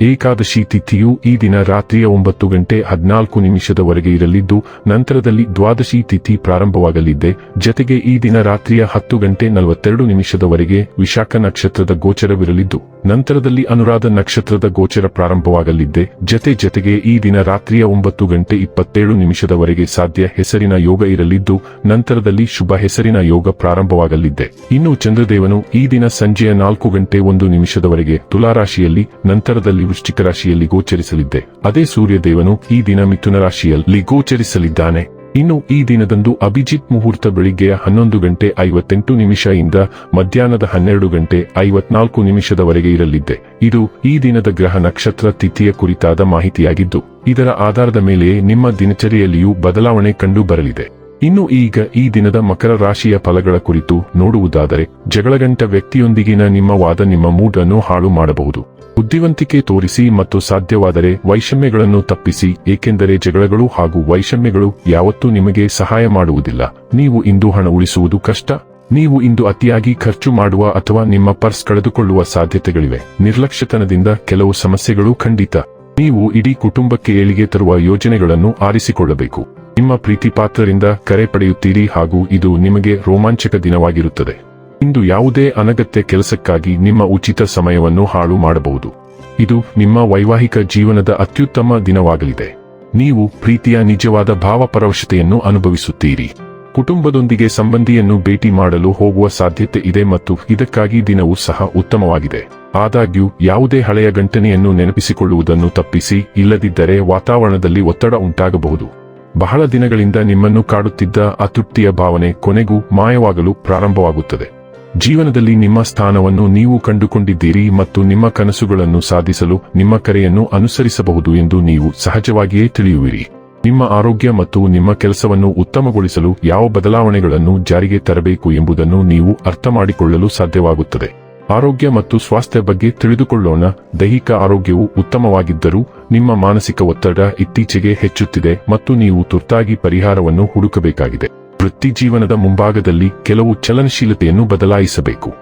ಏಕಾದಶಿ ತಿಥಿಯು ಈ ದಿನ ರಾತ್ರಿಯ ಒಂಬತ್ತು ಗಂಟೆ ಹದಿನಾಲ್ಕು ನಿಮಿಷದವರೆಗೆ ಇರಲಿದ್ದು, ನಂತರದಲ್ಲಿ ದ್ವಾದಶಿ ತಿಥಿ ಪ್ರಾರಂಭವಾಗಲಿದೆ. ಜತೆಗೆ ಈ ದಿನ ರಾತ್ರಿಯ ಹತ್ತು ಗಂಟೆ ನಲವತ್ತೆರಡು ನಿಮಿಷದವರೆಗೆ ವಿಶಾಖ ನಕ್ಷತ್ರದ ಗೋಚರವಿರಲಿದ್ದು, ನಂತರದಲ್ಲಿ ಅನುರಾಧ ನಕ್ಷತ್ರದ ಗೋಚರ ಪ್ರಾರಂಭವಾಗಲಿದೆ. ಜತೆ ಜತೆಗೆ ಈ ದಿನ ರಾತ್ರಿಯ ಒಂಬತ್ತು ಗಂಟೆ ಇಪ್ಪತ್ತೇಳು ನಿಮಿಷದವರೆಗೆ ಸಾಧ್ಯ ಹೆಸರಿನ ಯೋಗ ಇರಲಿದ್ದು, ನಂತರದಲ್ಲಿ ಶುಭ ಹೆಸರಿನ ಯೋಗ ಪ್ರಾರಂಭವಾಗಲಿದೆ. ಇನ್ನು ಚಂದ್ರದೇವನು ಈ ದಿನ ಸಂಜೆಯ ನಾಲ್ಕು ಗಂಟೆ ಒಂದು ನಿಮಿಷದವರೆಗೆ ತುಲಾರಾಶಿಯಲ್ಲಿ, ನಂತರದಲ್ಲಿ ವೃಶ್ಚಿಕ ರಾಶಿಯಲ್ಲಿ ಗೋಚರಿಸಲಿದ್ದೆ. ಅದೇ ಸೂರ್ಯದೇವನು ಈ ದಿನ ಮಿಥುನ ರಾಶಿಯಲ್ಲಿ ಗೋಚರಿಸಲಿದ್ದಾನೆ. ಇನ್ನು ಈ ದಿನದಂದು ಅಭಿಜಿತ್ ಮುಹೂರ್ತ ಬೆಳಿಗ್ಗೆಯ ಹನ್ನೊಂದು ಗಂಟೆ ಐವತ್ತೆಂಟು ನಿಮಿಷ ಇಂದ ಮಧ್ಯಾಹ್ನದ ಹನ್ನೆರಡು ಗಂಟೆ ಐವತ್ನಾಲ್ಕು ನಿಮಿಷದವರೆಗೆ ಇರಲಿದ್ದೆ. ಇದು ಈ ದಿನದ ಗ್ರಹ ನಕ್ಷತ್ರ ತಿಥಿಯ ಕುರಿತಾದ ಮಾಹಿತಿಯಾಗಿದ್ದು, ಇದರ ಆಧಾರದ ಮೇಲೆಯೇ ನಿಮ್ಮ ದಿನಚರಿಯಲ್ಲಿಯೂ ಬದಲಾವಣೆ ಕಂಡು ಬರಲಿದೆ. ಇನ್ನು ಈಗ ಈ ದಿನದ ಮಕರ ರಾಶಿಯ ಫಲಗಳ ಕುರಿತು ನೋಡುವುದಾದರೆ, ಜಗಳಗಂಟ ವ್ಯಕ್ತಿಯೊಂದಿಗಿನ ನಿಮ್ಮ ವಾದ ನಿಮ್ಮ ಮೂಡ್ ಅನ್ನು ಹಾಳು ಮಾಡಬಹುದು. ಬುದ್ಧಿವಂತಿಕೆ ತೋರಿಸಿ ಮತ್ತು ಸಾಧ್ಯವಾದರೆ ವೈಷಮ್ಯಗಳನ್ನು ತಪ್ಪಿಸಿ, ಏಕೆಂದರೆ ಜಗಳಗಳು ಹಾಗೂ ವೈಷಮ್ಯಗಳು ಯಾವತ್ತೂ ನಿಮಗೆ ಸಹಾಯ ಮಾಡುವುದಿಲ್ಲ. ನೀವು ಇಂದು ಹಣ ಉಳಿಸುವುದು ಕಷ್ಟ. ನೀವು ಇಂದು ಅತಿಯಾಗಿ ಖರ್ಚು ಮಾಡುವ ಅಥವಾ ನಿಮ್ಮ ಪರ್ಸ್ ಕಳೆದುಕೊಳ್ಳುವ ಸಾಧ್ಯತೆಗಳಿವೆ. ನಿರ್ಲಕ್ಷ್ಯತನದಿಂದ ಕೆಲವು ಸಮಸ್ಯೆಗಳು ಖಂಡಿತ. ನೀವು ಇಡೀ ಕುಟುಂಬಕ್ಕೆ ಏಳಿಗೆ ತರುವ ಯೋಜನೆಗಳನ್ನು ಆರಿಸಿಕೊಳ್ಳಬೇಕು. ನಿಮ್ಮ ಪ್ರೀತಿ ಪಾತ್ರರಿಂದ ಕರೆ ಪಡೆಯುತ್ತೀರಿ ಹಾಗೂ ಇದು ನಿಮಗೆ ರೋಮಾಂಚಕ ದಿನವಾಗಿರುತ್ತದೆ. ಇಂದು ಯಾವುದೇ ಅನಗತ್ಯ ಕೆಲಸಕ್ಕಾಗಿ ನಿಮ್ಮ ಉಚಿತ ಸಮಯವನ್ನು ಹಾಳು ಮಾಡಬಹುದು. ಇದು ನಿಮ್ಮ ವೈವಾಹಿಕ ಜೀವನದ ಅತ್ಯುತ್ತಮ ದಿನವಾಗಲಿದೆ. ನೀವು ಪ್ರೀತಿಯ ನಿಜವಾದ ಭಾವಪರವಶತೆಯನ್ನು ಅನುಭವಿಸುತ್ತೀರಿ. ಕುಟುಂಬದೊಂದಿಗೆ ಸಂಬಂಧಿಯನ್ನು ಭೇಟಿ ಮಾಡಲು ಹೋಗುವ ಸಾಧ್ಯತೆ ಇದೆ ಮತ್ತು ಇದಕ್ಕಾಗಿ ದಿನವೂ ಸಹ ಉತ್ತಮವಾಗಿದೆ. ಆದಾಗ್ಯೂ, ಯಾವುದೇ ಹಳೆಯ ಗಂಟನೆಯನ್ನು ನೆನಪಿಸಿಕೊಳ್ಳುವುದನ್ನು ತಪ್ಪಿಸಿ, ಇಲ್ಲದಿದ್ದರೆ ವಾತಾವರಣದಲ್ಲಿ ಒತ್ತಡ ಉಂಟಾಗಬಹುದು. ಬಹಳ ದಿನಗಳಿಂದ ನಿಮ್ಮನ್ನು ಕಾಡುತ್ತಿದ್ದ ಅತೃಪ್ತಿಯ ಭಾವನೆ ಕೊನೆಗೂ ಮಾಯವಾಗಲು ಪ್ರಾರಂಭವಾಗುತ್ತದೆ. ಜೀವನದಲ್ಲಿ ನಿಮ್ಮ ಸ್ಥಾನವನ್ನು ನೀವು ಕಂಡುಕೊಂಡಿದ್ದೀರಿ ಮತ್ತು ನಿಮ್ಮ ಕನಸುಗಳನ್ನು ಸಾಧಿಸಲು ನಿಮ್ಮ ಕರೆಯನ್ನು ಅನುಸರಿಸಬಹುದು ಎಂದು ನೀವು ಸಹಜವಾಗಿಯೇ ತಿಳಿಯುವಿರಿ. ನಿಮ್ಮ ಆರೋಗ್ಯ ಮತ್ತು ನಿಮ್ಮ ಕೆಲಸವನ್ನು ಉತ್ತಮಗೊಳಿಸಲು ಯಾವ ಬದಲಾವಣೆಗಳನ್ನು ಜಾರಿಗೆ ತರಬೇಕು ಎಂಬುದನ್ನು ನೀವು ಅರ್ಥಮಾಡಿಕೊಳ್ಳಲು ಸಾಧ್ಯವಾಗುತ್ತದೆ. ಆರೋಗ್ಯ ಮತ್ತು ಸ್ವಾಸ್ಥ್ಯ ಬಗ್ಗೆ ತಿಳಿದುಕೊಳ್ಳೋಣ. ದೈಹಿಕ ಆರೋಗ್ಯವು ಉತ್ತಮವಾಗಿದ್ದರೂ ನಿಮ್ಮ ಮಾನಸಿಕ ಒತ್ತಡ ಇತ್ತೀಚೆಗೆ ಹೆಚ್ಚುತ್ತಿದೆ ಮತ್ತು ನೀವು ತುರ್ತಾಗಿ ಪರಿಹಾರವನ್ನು ಹುಡುಕಬೇಕಾಗಿದೆ. ವೃತ್ತಿ ಜೀವನದ ಮುಂಭಾಗದಲ್ಲಿ ಕೆಲವು ಚಲನಶೀಲತೆಯನ್ನು ಬದಲಾಯಿಸಬೇಕು.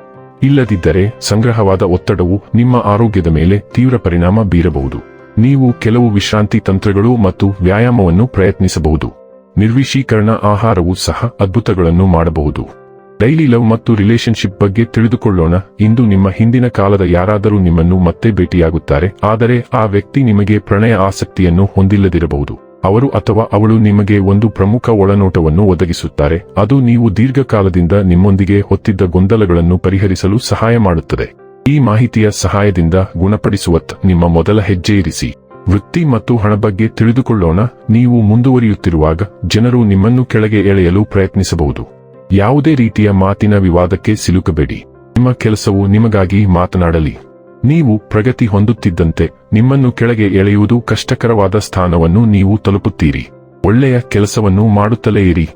ಇಲ್ಲದಿದ್ದರೆ ಸಂಗ್ರಹವಾದ ಒತ್ತಡವು ನಿಮ್ಮ ಆರೋಗ್ಯದ ಮೇಲೆ ತೀವ್ರ ಪರಿಣಾಮ ಬೀರಬಹುದು. ನೀವು ಕೆಲವು ವಿಶ್ರಾಂತಿ ತಂತ್ರಗಳು ಮತ್ತು ವ್ಯಾಯಾಮವನ್ನು ಪ್ರಯತ್ನಿಸಬಹುದು. ನಿರ್ವಿಶೀಕರಣ ಆಹಾರವು ಸಹ ಅದ್ಭುತಗಳನ್ನು ಮಾಡಬಹುದು. ಡೈಲಿ ಲವ್ ಮತ್ತು ರಿಲೇಶನ್ಶಿಪ್ ಬಗ್ಗೆ ತಿಳಿದುಕೊಳ್ಳೋಣ. ಇಂದು ನಿಮ್ಮ ಹಿಂದಿನ ಕಾಲದ ಯಾರಾದರೂ ನಿಮ್ಮನ್ನು ಮತ್ತೆ ಭೇಟಿಯಾಗುತ್ತಾರೆ. ಆದರೆ ಆ ವ್ಯಕ್ತಿ ನಿಮಗೆ ಪ್ರಣಯ ಆಸಕ್ತಿಯನ್ನು ಹೊಂದಿಲ್ಲದಿರಬಹುದು. ಅವರು ಅಥವಾ ಅವಳು ನಿಮಗೆ ಒಂದು ಪ್ರಮುಖ ಒಳನೋಟವನ್ನು ಒದಗಿಸುತ್ತಾರೆ. ಅದು ನೀವು ದೀರ್ಘಕಾಲದಿಂದ ನಿಮ್ಮೊಂದಿಗೆ ಹೊತ್ತಿದ್ದ ಗೊಂದಲಗಳನ್ನು ಪರಿಹರಿಸಲು ಸಹಾಯ ಮಾಡುತ್ತದೆ. ಈ ಮಾಹಿತಿಯ ಸಹಾಯದಿಂದ ಗುಣಪಡಿಸುವತ್ ನಿಮ್ಮ ಮೊದಲ ಹೆಜ್ಜೆ ಇರಿಸಿ. ವೃತ್ತಿ ಮತ್ತು ಹಣ ಬಗ್ಗೆ ತಿಳಿದುಕೊಳ್ಳೋಣ. ನೀವು ಮುಂದುವರಿಯುತ್ತಿರುವಾಗ ಜನರು ನಿಮ್ಮನ್ನು ಕೆಳಗೆ ಎಳೆಯಲು ಪ್ರಯತ್ನಿಸಬಹುದು. ಯಾವುದೇ ರೀತಿಯ ಮಾತಿನ ವಿವಾದಕ್ಕೆ ಸಿಲುಕಬೇಡಿ. ನಿಮ್ಮ ಕೆಲಸವು ನಿಮಗಾಗಿ ಮಾತನಾಡಲಿ. ನೀವು ಪ್ರಗತಿ ಹೊಂದುತ್ತಿದ್ದಂತೆ ನಿಮ್ಮನ್ನು ಕೆಳಗೆ ಎಳೆಯುವುದು ಕಷ್ಟಕರವಾದ ಸ್ಥಾನವನ್ನು ನೀವು ತಲುಪುತ್ತೀರಿ. ಒಳ್ಳೆಯ ಕೆಲಸವನ್ನು ಮಾಡುತ್ತಲೇ ಇರಿ.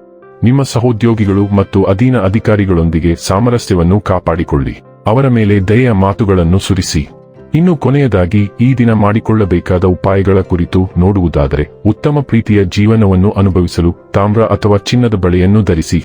ನಿಮ್ಮ ಸಹೋದ್ಯೋಗಿಗಳು ಮತ್ತು ಅಧೀನ ಅಧಿಕಾರಿಗಳೊಂದಿಗೆ ಸಾಮರಸ್ಯವನ್ನು ಕಾಪಾಡಿಕೊಳ್ಳಿ. ಅವರ ಮೇಲೆ ದಯೆಯ ಮಾತುಗಳನ್ನು ಸುರಿಸಿ. ಇನ್ನು ಕೊನೆಯದಾಗಿ, ಈ ದಿನ ಮಾಡಿಕೊಳ್ಳಬೇಕಾದ ಉಪಾಯಗಳ ಕುರಿತು ನೋಡುವುದಾದರೆ, ಉತ್ತಮ ಪ್ರೀತಿಯ ಜೀವನವನ್ನು ಅನುಭವಿಸಲು ತಾಮ್ರ ಅಥವಾ ಚಿನ್ನದ ಬಳೆಯನ್ನು ಧರಿಸಿ.